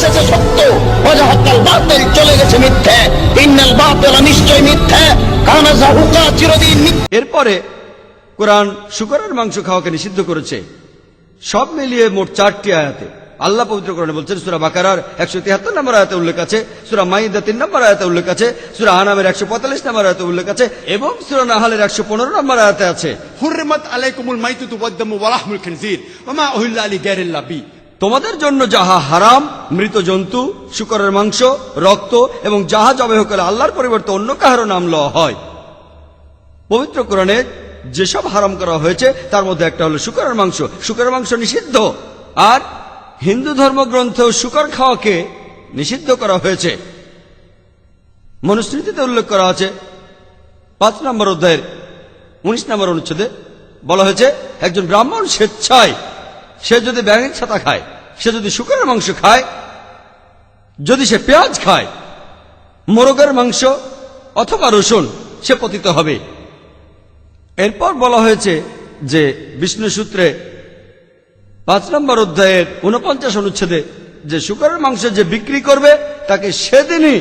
এসেছে সত্য। বাতিল চলে গেছে মিথ্যে। ইন্নাল নিশ্চয় মিথ্যে। কানা চিরদিন এরপরে কোরআন শুকরের মাংস খাওয়াকে নিষিদ্ধ করেছে। সব মিলিয়ে মোট চারটি আয়াতে। আল্লাহ পবিত্র কোরআনে বলছেন সুরা বাকার একশো তিয়াত্তর নম্বর আয়তে উল্লেখ আছে সুরা মাইদা তিন নম্বর আয়তে উল্লেখ আছে সুরা আনামের একশো পঁয়তাল্লিশ নম্বর আয়তে উল্লেখ আছে এবং সুরা নাহালের একশো পনেরো নম্বর আয়াতে আছে। হুরমত আলাইকুমুল মাইতু ওয়া লাহমুল খিনজির। ওয়া মা উহিল্লা আলী গায়রিল্লাহ তোমাদের জন্য যাহা হারাম, মৃত জন্তু, শুকরের মাংস, রক্ত এবং যাহা জবেহ করে আল্লাহর পরিবর্তে অন্য কাহারও নাম লওয়া হয়। পবিত্র কোরআনে যেসব হারাম করা হয়েছে, তার মধ্যে একটা হলো শুকরের মাংস। শুকরের মাংস নিষিদ্ধ। আর হিন্দু ধর্মগ্রন্থ শুকর খাওয়াকে নিষিদ্ধ করা হয়েছে। মনুস্মৃতিতে উল্লেখ করা আছে, পাঁচ নম্বর অধ্যায়ের উনিশ নম্বর অনুচ্ছেদে বলা হয়েছে, একজন ব্রাহ্মণ স্বেচ্ছায় সে যদি ব্যাঙের ছাতা খায়, সে যদি শুকরের মাংস খায়, যদি সে পেঁয়াজ খায়, মোরগের মাংস অথবা রসুন, সে পতিত হবে। এরপর বলা হয়েছে যে বিষ্ণু সূত্রে পাঁচ নম্বর অধ্যায়ের উনপঞ্চাশ অনুচ্ছেদে যে শুকরের মাংস যে বিক্রি করবে, তাকে সেদিনই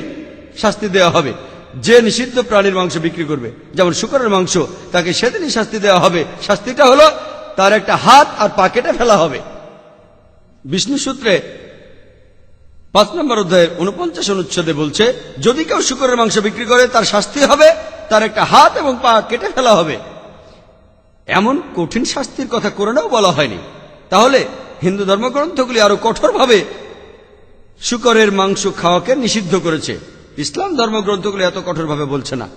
শাস্তি দেওয়া হবে। যে নিষিদ্ধ প্রাণীর মাংস বিক্রি করবে, যেমন শুকরের মাংস, তাকে সেদিনই শাস্তি দেওয়া হবে। শাস্তিটা হলো তার একটা হাত আর পাকেটে ফেলা হবে। বিষ্ণু সূত্রে পাঁচ নম্বর অধ্যায়ের উনপঞ্চাশ অনুচ্ছেদে বলছে, যদি কেউ শুকরের মাংস বিক্রি করে, তার শাস্তি হবে, তার একটা হাত এবং পা কেটে ফেলা হবে। এমন কঠিন শাস্তির কথা কোরআনেও বলা হয়নি। তাহলে হিন্দু ধর্মগ্রন্থগুলি আরও কঠোরভাবে শুকরের মাংস খাওয়াকে নিষিদ্ধ করেছে। ইসলাম ধর্মগ্রন্থগুলি এত কঠোরভাবে বলছে না।